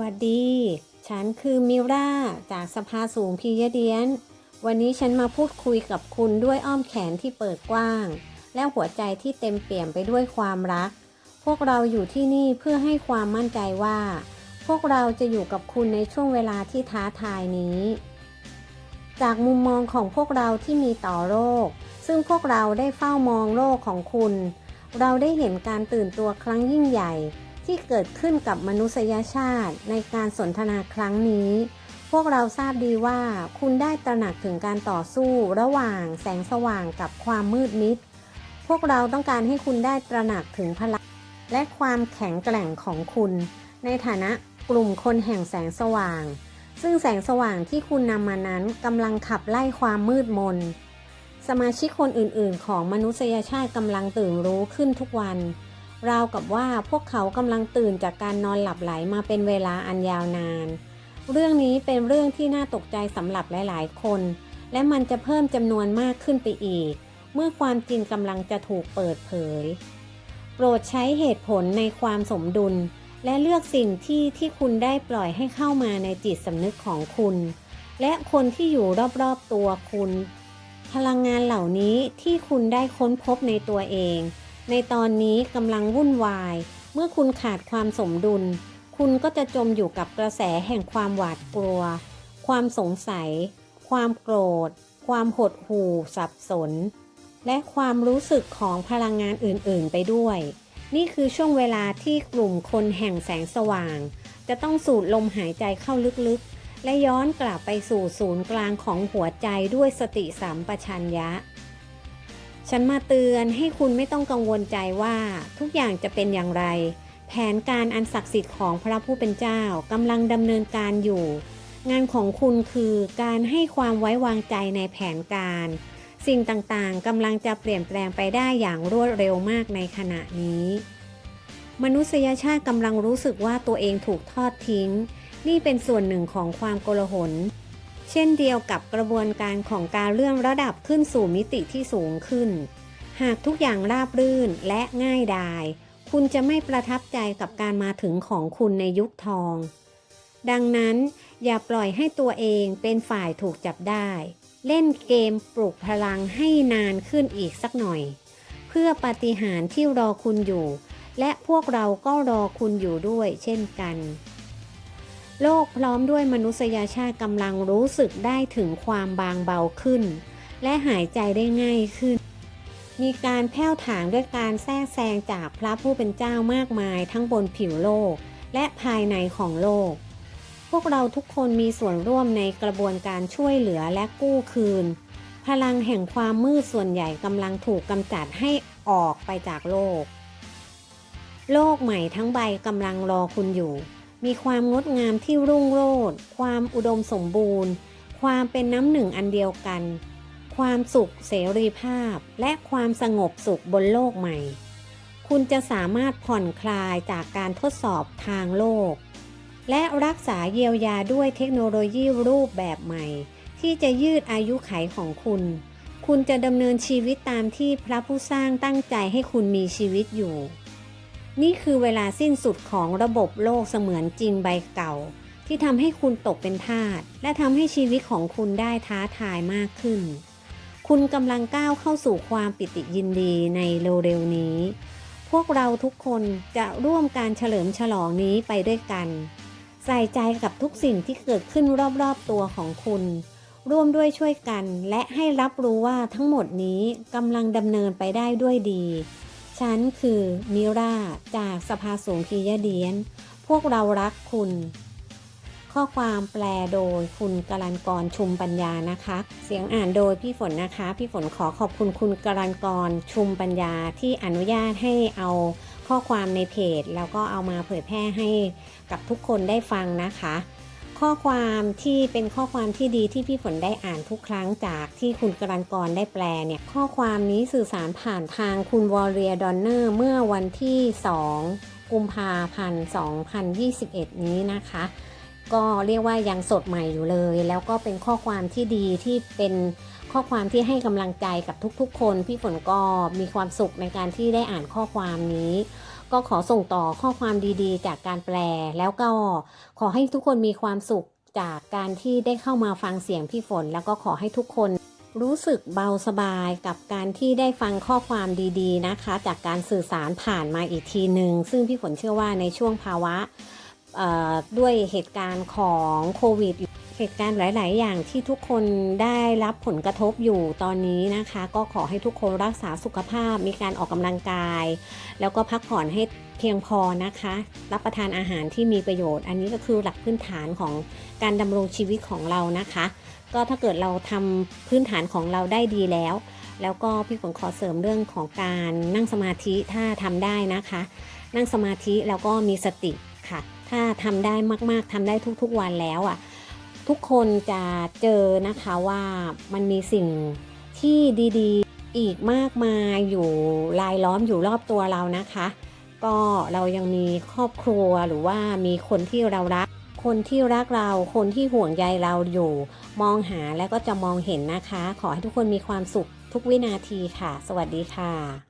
วัสดี ฉันคือมิราจากสภาสูงพียเดียน วันนี้ฉันมาพูดคุยกับคุณด้วยอ้อมแขนที่เปิดกว้าง และหัวใจที่เต็มเปี่ยมไปด้วยความรัก พวกเราอยู่ที่นี่เพื่อให้ความมั่นใจว่า พวกเราจะอยู่กับคุณในช่วงเวลาที่ท้าทายนี้ จากมุมมองของพวกเราที่มีต่อโลก ซึ่งพวกเราได้เฝ้ามองโลกของคุณ เราได้เห็นการตื่นตัวครั้งยิ่งใหญ่ ที่เกิดขึ้นกับมนุษยชาติในการสนทนาครั้งนี้ พวกเราทราบดีว่าคุณได้ตระหนักถึงการต่อสู้ระหว่างแสงสว่างกับความมืดมิด พวกเราต้องการให้คุณได้ตระหนักถึงพลังและความแข็งแกร่งของคุณ ในฐานะกลุ่มคนแห่งแสงสว่าง ซึ่งแสงสว่างที่คุณนำมานั้นกำลังขับไล่ความมืดมน สมาชิกคนอื่นๆ ของมนุษยชาติกำลังตื่นรู้ขึ้นทุกวัน ราวกับว่าพวกเขากำลังตื่นจากการนอนหลับไหลมาเป็นเวลาอันยาวนาน เรื่องนี้เป็นเรื่องที่น่าตกใจสำหรับหลาย ๆ คน และมันจะเพิ่มจำนวนมากขึ้นไปอีก เมื่อความจริงกำลังจะถูกเปิดเผย โปรดใช้เหตุผลในความสมดุล และเลือกสิ่งที่ที่คุณได้ปล่อยให้เข้ามาในจิตสำนึกของคุณ และคนที่อยู่รอบ ๆ ตัวคุณ พลังงานเหล่านี้ที่คุณได้ค้นพบในตัวเอง ในตอนนี้กำลังวุ่นวาย เมื่อคุณขาดความสมดุล คุณก็จะจมอยู่กับกระแสแห่งความหวาดกลัว ความสงสัย ความโกรธ ความหดหู่ สับสน และความรู้สึกของพลังงานอื่นๆ ไปด้วย นี่คือช่วงเวลาที่กลุ่มคนแห่งแสงสว่าง จะต้องสูดลมหายใจเข้าลึกๆ และย้อนกลับไปสู่ศูนย์กลางของหัวใจด้วยสติสัมปชัญญะ ฉันมาเตือนให้คุณไม่ต้องกังวลใจว่าทุกอย่างจะเป็นอย่างไร แผนการอันศักดิ์สิทธิ์ของพระผู้เป็นเจ้ากำลังดำเนินการอยู่ งานของคุณคือการให้ความไว้วางใจในแผนการ สิ่งต่างๆกำลังจะเปลี่ยนแปลงไปได้อย่างรวดเร็วมากในขณะนี้ มนุษยชาติกำลังรู้สึกว่าตัวเองถูกทอดทิ้ง นี่เป็นส่วนหนึ่งของความโกลาหล เช่นเดียวกับกระบวนการของการเลื่อนระดับขึ้นสู่มิติที่สูงขึ้น หากทุกอย่างราบรื่นและง่ายดาย คุณจะไม่ประทับใจกับการมาถึงของคุณในยุคทอง ดังนั้นอย่าปล่อยให้ตัวเองเป็นฝ่ายถูกจับได้ เล่นเกมปลุกพลังให้นานขึ้นอีกสักหน่อย เพื่อปาฏิหาริย์ที่รอคุณอยู่ และพวกเราก็รอคุณอยู่ด้วยเช่นกัน โลกพร้อมด้วยมนุษยชาติกำลังรู้สึกได้ถึงความบางเบาขึ้น และหายใจได้ง่ายขึ้น มีการแผ่วถางด้วยการแทรกแซงจากพระผู้เป็นเจ้ามากมายทั้งบนผิวโลก และภายในของโลก พวกเราทุกคนมีส่วนร่วมในกระบวนการช่วยเหลือและกู้คืน พลังแห่งความมืดส่วนใหญ่กำลังถูกกำจัดให้ออกไปจากโลก โลกใหม่ทั้งใบกำลังรอคุณอยู่ มีความงดงามที่รุ่งโรจน์ ความอุดมสมบูรณ์ ความเป็นน้ำหนึ่งอันเดียวกัน ความสุขเสรีภาพ และความสงบสุขบนโลกใหม่ คุณจะสามารถผ่อนคลายจากการทดสอบทางโลก และรักษาเยียวยาด้วยเทคโนโลยีรูปแบบใหม่ ที่จะยืดอายุไขของคุณ คุณจะดำเนินชีวิตตามที่พระผู้สร้างตั้งใจให้คุณมีชีวิตอยู่ นี่คือเวลาสิ้นสุดของระบบโลกเสมือนจริงใบเก่า ที่ทำให้คุณตกเป็นทาสและทำให้ชีวิตของคุณได้ท้าทายมากขึ้น คุณกำลังก้าวเข้าสู่ความปิติยินดีในเร็วๆนี้ พวกเราทุกคนจะร่วมการเฉลิมฉลองนี้ไปด้วยกัน ใส่ใจกับทุกสิ่งที่เกิดขึ้นรอบๆตัวของคุณ ร่วมด้วยช่วยกันและให้รับรู้ว่าทั้งหมดนี้กำลังดำเนินไปได้ด้วยดี ฉันคือมิราจากสภาสูงพียเดียน พวกเรารักคุณ ข้อความแปลโดยคุณกรันกรชุมปัญญานะคะ เสียงอ่านโดยพี่ฝนนะคะ พี่ฝนขอขอบคุณคุณกรันกรชุมปัญญาที่อนุญาตให้เอาข้อความในเพจ แล้วก็เอามาเผยแพร่ให้กับทุกคนได้ฟังนะคะ ข้อความที่เป็นข้อความที่ดีที่พี่ฝนได้อ่านทุกครั้งจากที่คุณกรันกรได้แปลเนี่ยข้อความนี้สื่อสารผ่านทางคุณวอลเรียดอนเนอร์เมื่อวันที่ 2 กุมภาพันธ์ 2021 นี้นะคะ ก็เรียกว่ายังสดใหม่อยู่เลย แล้วก็เป็นข้อความที่ดีที่เป็นข้อความที่ให้กำลังใจกับทุกๆ คน พี่ฝนก็มีความสุขในการที่ได้อ่านข้อความนี้ ก็ขอส่งต่อข้อความดีๆ จากการแปล แล้วก็ขอให้ทุกคนมีความสุขจากการที่ได้เข้ามาฟังเสียงพี่ฝน แล้วก็ขอให้ทุกคนรู้สึกเบาสบายกับการที่ได้ฟังข้อความดีๆนะคะ จากการสื่อสารผ่านมาอีกทีหนึ่งซึ่งพี่ฝนเชื่อว่าในช่วงภาวะด้วยเหตุการณ์ของโควิด เหตุการณ์หลาย ๆ อย่างที่ทุกคนได้รับผลกระทบอยู่ตอนนี้นะคะ ก็ขอให้ทุกคนรักษาสุขภาพ มีการออกกำลังกาย แล้วก็พักผ่อนให้เพียงพอนะคะ รับประทานอาหารที่มีประโยชน์ อันนี้ก็คือหลักพื้นฐานของการดำรงชีวิตของเรานะคะ ก็ถ้าเกิดเราทำพื้นฐานของเราได้ดีแล้ว แล้วก็พี่ฝนขอเสริมเรื่องของการนั่งสมาธิถ้าทำได้นะคะ นั่งสมาธิแล้วก็มีสติค่ะ ถ้าทำได้มาก ๆทำได้ทุก ๆ วันแล้วอะ ทุกคนจะเจอนะคะว่ามันมีสิ่งที่ดีๆอีกมากมายอยู่รายล้อมอยู่รอบตัวเรานะคะ ก็เรายังมีครอบครัวหรือว่ามีคนที่เรารัก คนที่รักเราคนที่ห่วงใยเราอยู่ มองหาแล้วก็จะมองเห็นนะคะ ขอให้ทุกคนมีความสุขทุกวินาทีค่ะ สวัสดีค่ะ